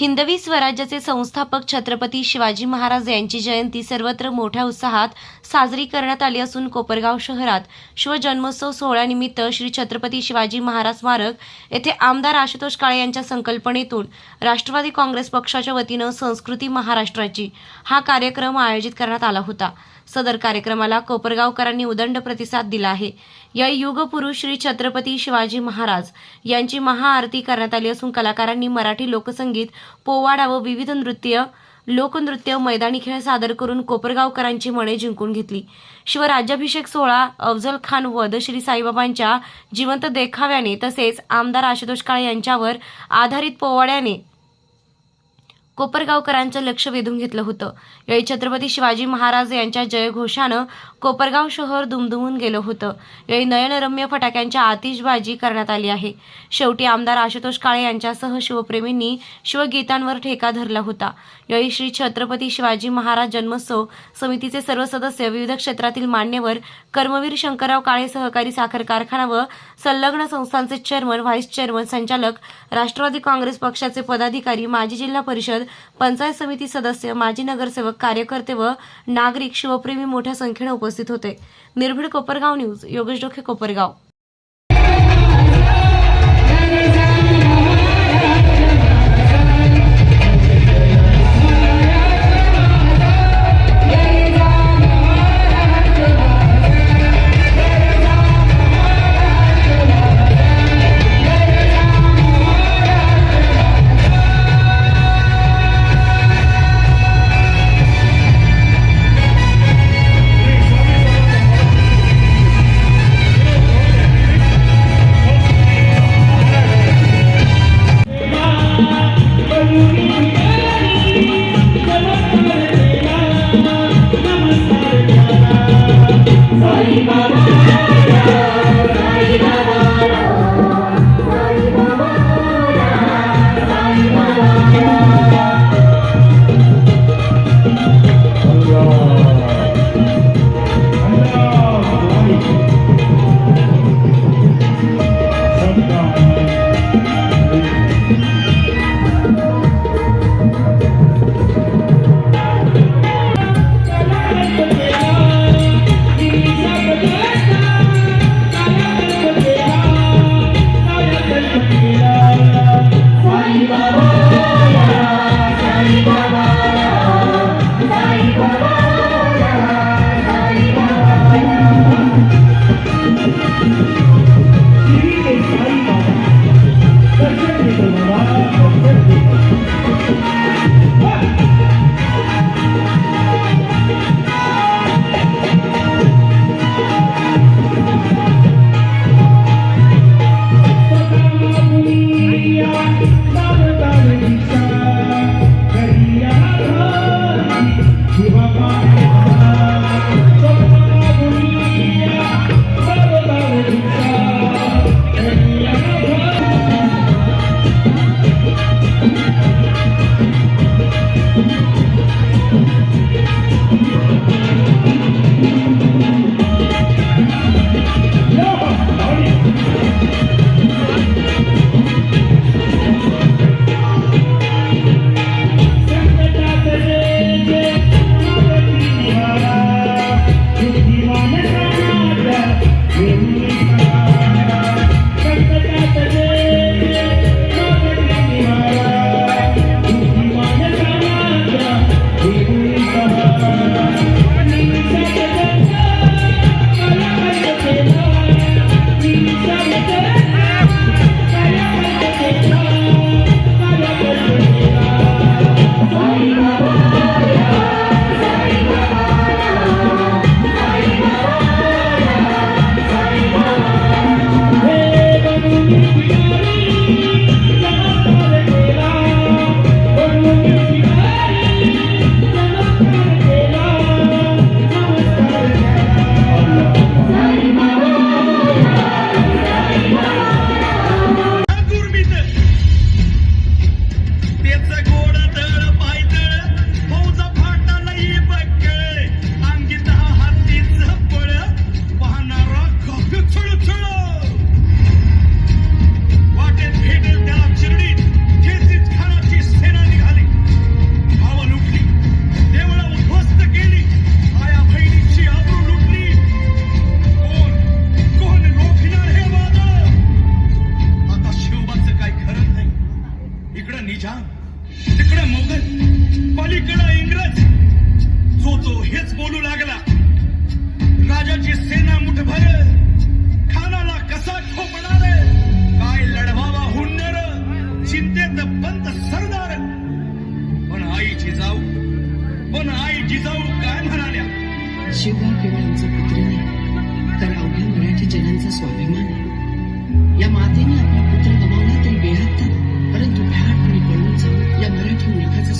हिंदवी स्वराज्याचे संस्थापक छत्रपती शिवाजी महाराज यांची जयंती सर्वत्र मोठ्या उत्साहात साजरी करण्यात आली असून कोपरगाव शहरात शिवजन्मोत्सव सोहळ्यानिमित्त श्री छत्रपती शिवाजी महाराज स्मारक येथे आमदार आशुतोष काळे यांच्या संकल्पनेतून राष्ट्रवादी काँग्रेस पक्षाच्या वतीनं संस्कृती महाराष्ट्राची हा कार्यक्रम आयोजित करण्यात आला होता. सदर कार्यक्रमाला कोपरगावकरांनी उदंड प्रतिसाद दिला आहे. या युगपुरुष श्री छत्रपती शिवाजी महाराज यांची महाआरती करण्यात आली असून कलाकारांनी मराठी लोकसंगीत पोवाडा व विविध नृत्य लोकनृत्य मैदानी खेळ सादर करून कोपरगावकरांची मने जिंकून घेतली. शिवराज्याभिषेक सोहळा अफजल खान वध श्री साईबाबांच्या जिवंत देखाव्याने तसेच आमदार आशुतोष काळे यांच्यावर आधारित पोवाड्याने कोपरगावकरांचं लक्ष वेधून घेतलं होतं. यावेळी छत्रपती शिवाजी महाराज यांच्या जयघोषानं कोपरगाव शहर दुमदुमून गेलं होतं. यावेळी नयनरम्य फटाक्यांच्या आतिषबाजी करण्यात आली आहे. शेवटी आमदार आशुतोष काळे यांच्यासह शिवप्रेमींनी शिवगीतांवर ठेका धरला होता. यावेळी श्री छत्रपती शिवाजी महाराज जन्मोत्सव समितीचे सर्व सदस्य विविध क्षेत्रातील मान्यवर कर्मवीर शंकरराव काळे सहकारी साखर कारखाना व संलग्न संस्थांचे चेअरमन व्हाईस चेअरमन संचालक राष्ट्रवादी काँग्रेस पक्षाचे पदाधिकारी माजी जिल्हा परिषद पंचायत समिती सदस्य माजी नगरसेवक कार्यकर्ते व नागरिक शिवप्रेमी मोठ्या संख्येने उपस्थित होते. निर्भीड Kopargaon news Yogesh Dokhe Kopargaon.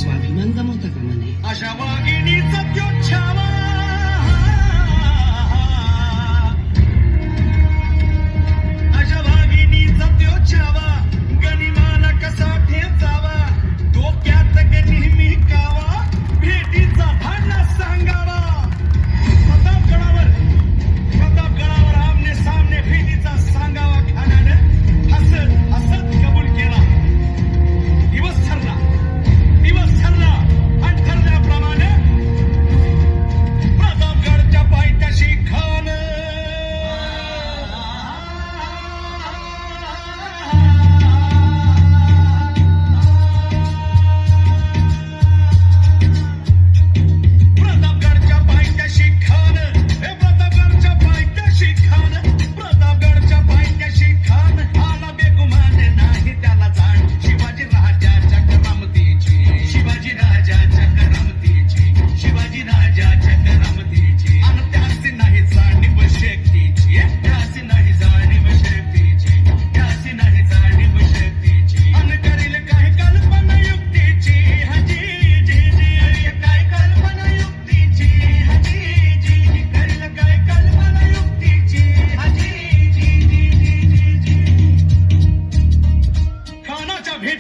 Wrocław. Mandam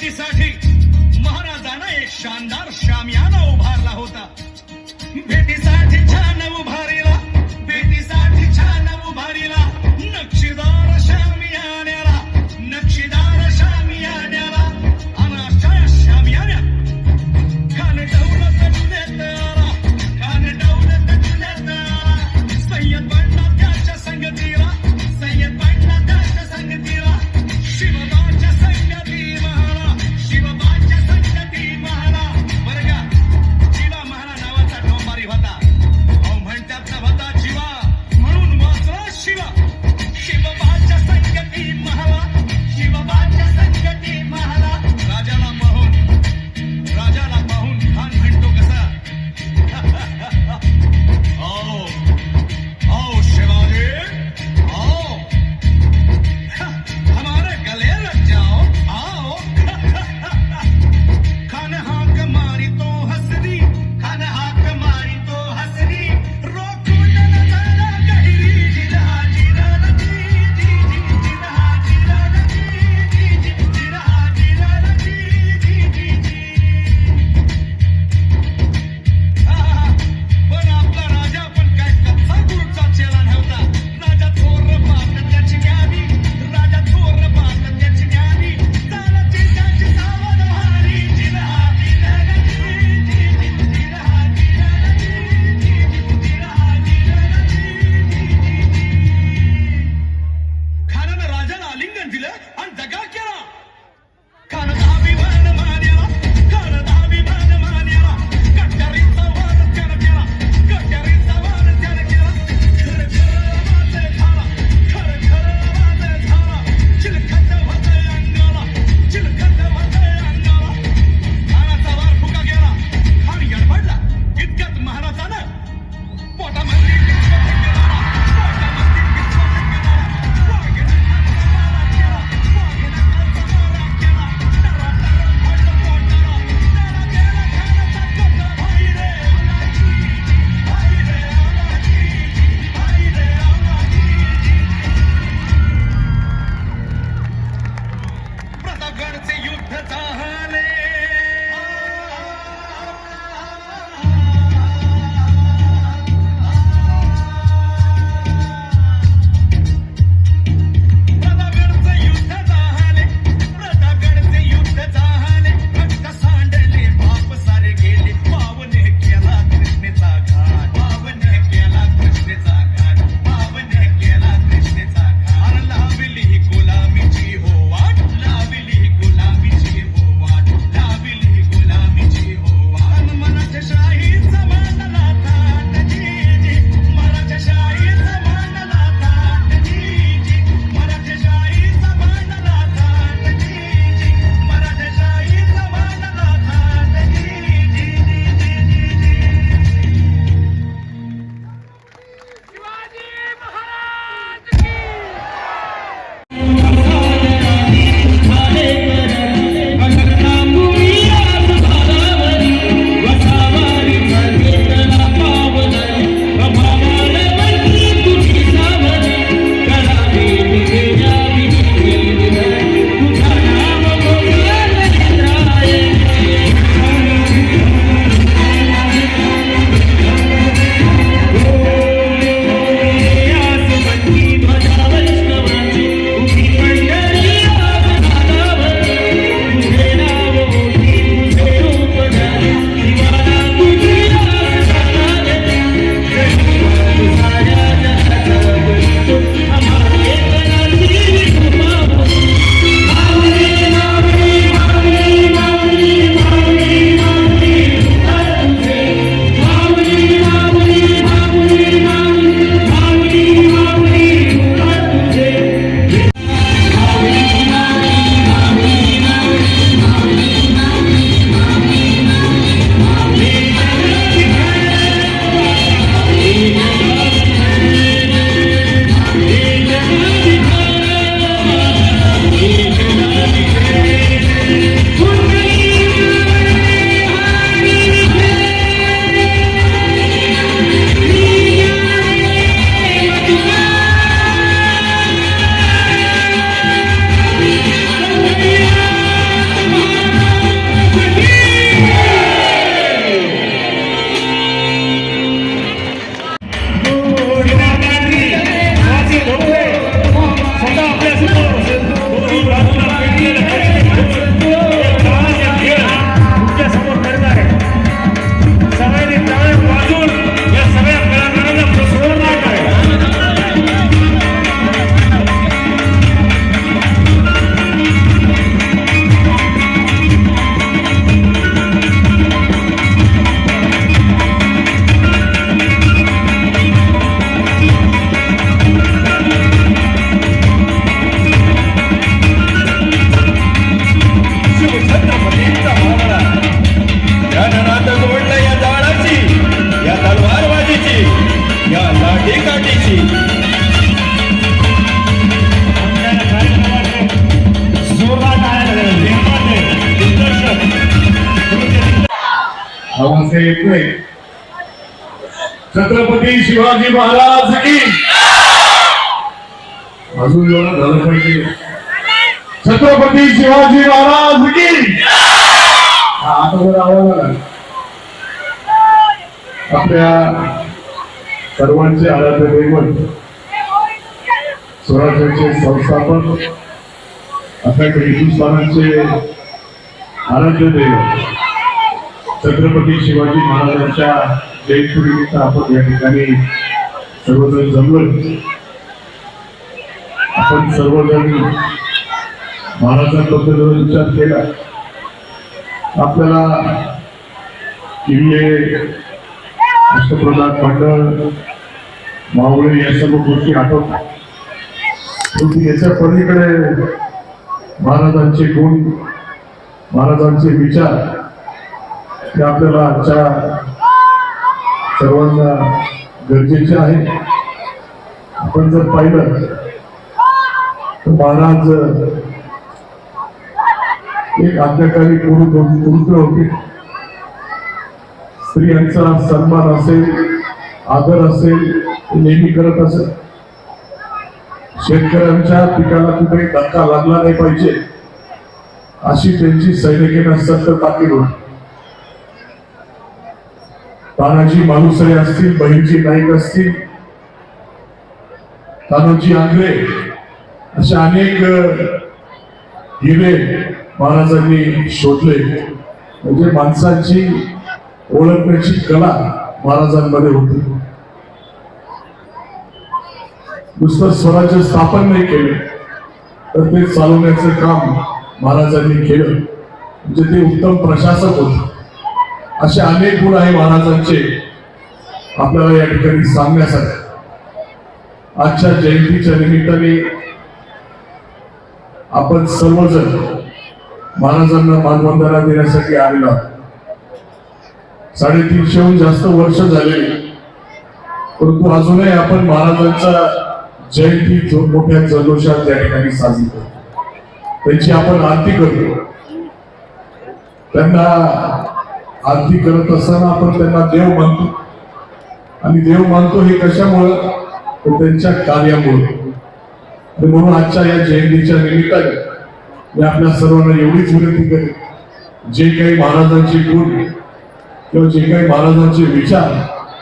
भेटीसाठी महाराजांना एक शानदार शामियाना उभारला होता. भेटीसाठी छान उभारीला भेटीसाठी छान उभारीला नक्षीदार येत नाही. छत्रपती शिवाजी महाराज की? अजून एवढा झालं पाहिजे. छत्रपती शिवाजी महाराज की? आता जर आवाज आपल्या सर्वांचे आराध्य दैवत स्वराज्याचे संस्थापक आपल्याकडे हिंदुस्थानाचे आराध्य दैवत छत्रपती शिवाजी महाराजांच्या जयंतीनिमित्त आपण या ठिकाणी सर्वजण जमलो आपण सर्वजण महाराजांबद्दल विचार केला आपल्याला अष्टप्रधान मंडळ मावळे या सर्व गोष्टी आठवतात. परंतु याच्या पलीकडे महाराजांचे गुण महाराजांचे विचार ते आपल्याला आजच्या सर्वांना गरजेचे आहे. आपण जर पाहिलं तर महाराज एक आज्ञाकारी पुरुष पुरुष होते. स्त्रियांचा सन्मान असेल आदर असेल नेहमी करत असेल. शेतकऱ्यांच्या पिकाला कुठे धक्का लागला नाही पाहिजे अशी त्यांची सैनिकांना सक्त ताकीद होती. तानाजी मालुसरे असतील बहिणजी नाईक असतील तानाजी आंग्रे अशा अनेक हिरे महाराजांनी शोधले. म्हणजे माणसांची ओळखण्याची कला महाराजांमध्ये होती. नुसतं स्वराज्य स्थापन नाही केलं तर ते चालवण्याचं काम महाराजांनी केलं. म्हणजे ते उत्तम प्रशासक होते. असे अनेक गुण आहे महाराजांचे. आपल्याला या ठिकाणी सांगण्यासाठी. आजच्या जयंतीच्या निमित्ताने आपण सर्वजण महाराजांना मानवंदना देण्यासाठी आलेलो आहोत. साडेतीनशेहून जास्त वर्ष झाले परंतु अजूनही आपण महाराजांचा जयंती मोठ्या जल्लोषात त्या ठिकाणी साजरी करतो. त्यांची आपण आरती करतो. त्यांना आरती करत असताना आपण त्यांना देव मानतो आणि देव मानतो हे कशामुळं? तर त्यांच्या कार्यामुळे. आणि म्हणून आजच्या या जयंतीच्या निमित्ताने मी आपल्या सर्वांना एवढीच विनंती करेन. जे काही महाराजांचे गुण किंवा जे काही महाराजांचे विचार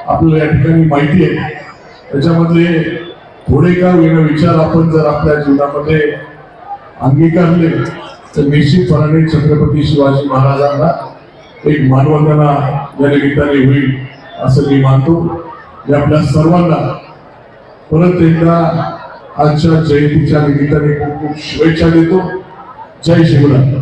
आपल्याला या ठिकाणी माहिती आहे त्याच्यामधले थोडे का वेगळे विचार आपण जर आपल्या जीवनामध्ये अंगीकारले तर निश्चितपणाने छत्रपती शिवाजी महाराजांना एक मानवंदना या निमित्ताने होईल असं मी मानतो. आपल्या सर्वांना परत एकदा आजच्या जयंतीच्या निमित्ताने खूप खूप शुभेच्छा देतो. जय शिवराय